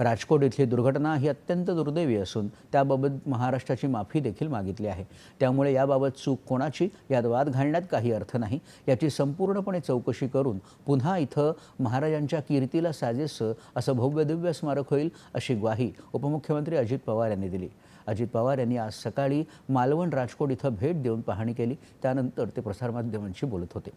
राजकोट इथली दुर्घटना ही अत्यंत दुर्दैवी असून त्याबाबत महाराष्ट्राची माफी देखील मागितली आहे. त्यामुळे याबाबत चूक कोणाची यात वाद घालण्यात काही अर्थ नाही. याची संपूर्णपणे चौकशी करून पुन्हा इथं महाराजांच्या कीर्तीला साजेसं असं भव्यदिव्य स्मारक होईल अशी ग्वाही उपमुख्यमंत्री अजित पवार यांनी दिली. अजित पवार यांनी आज सकाळी मालवण राजकोट इथं भेट देऊन पाहणी केली. त्यानंतर ते प्रसारमाध्यमांशी बोलत होते.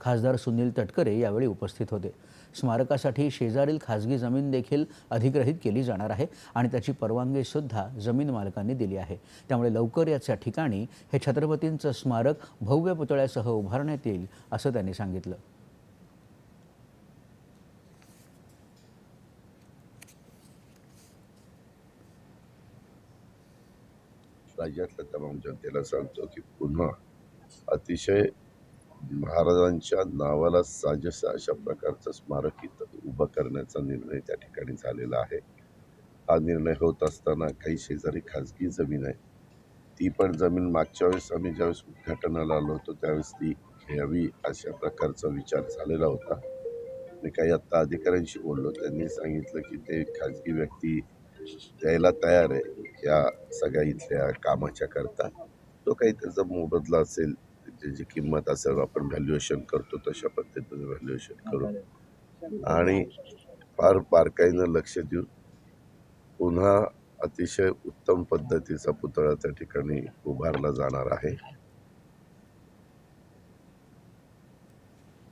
खासदार सुनील तटकरे यावेळी उपस्थित होते. स्मारकासाठी शेजारील खाजगी जमीन देखील अधिग्रहित केली जाणार आहे आणि त्याची परवानगीसुद्धा जमीन मालकांनी दिली आहे. त्यामुळे लवकर याच्या ठिकाणी हे छत्रपतींचं स्मारक भव्य पुतळ्यासह उभारण्यात येईल असं त्यांनी सांगितलं. राज्यातल्या तमाम जनतेला सांगतो की पुन्हा अतिशय महाराजांच्या नावाला साजेस अशा प्रकारचं स्मारक इथं उभं करण्याचा निर्णय त्या ठिकाणी झालेला आहे. हा निर्णय होत असताना काही शेजारी खाजगी जमीन आहे. ती पण जमीन मागच्या वेळेस आम्ही ज्यावेळेस उद्घाटनाला आलो होतो त्यावेळेस ती घ्यावी अशा प्रकारचा विचार झालेला होता. मी काही आत्ता अधिकाऱ्यांशी बोललो. त्यांनी सांगितलं की ते खाजगी व्यक्ती द्यायला तयार आहे या सगळ्या इथल्या कामाच्या करता. तो काही त्याचा मोबदला असेल त्याची किंमत असेल आपण व्हॅल्युएशन करतो तशा पद्धतीने व्हॅल्युएशन करू. आणि फार बारकाईनं लक्ष देऊन पुन्हा अतिशय उत्तम पद्धतीचा पुतळा त्या ठिकाणी उभारला जाणार आहे.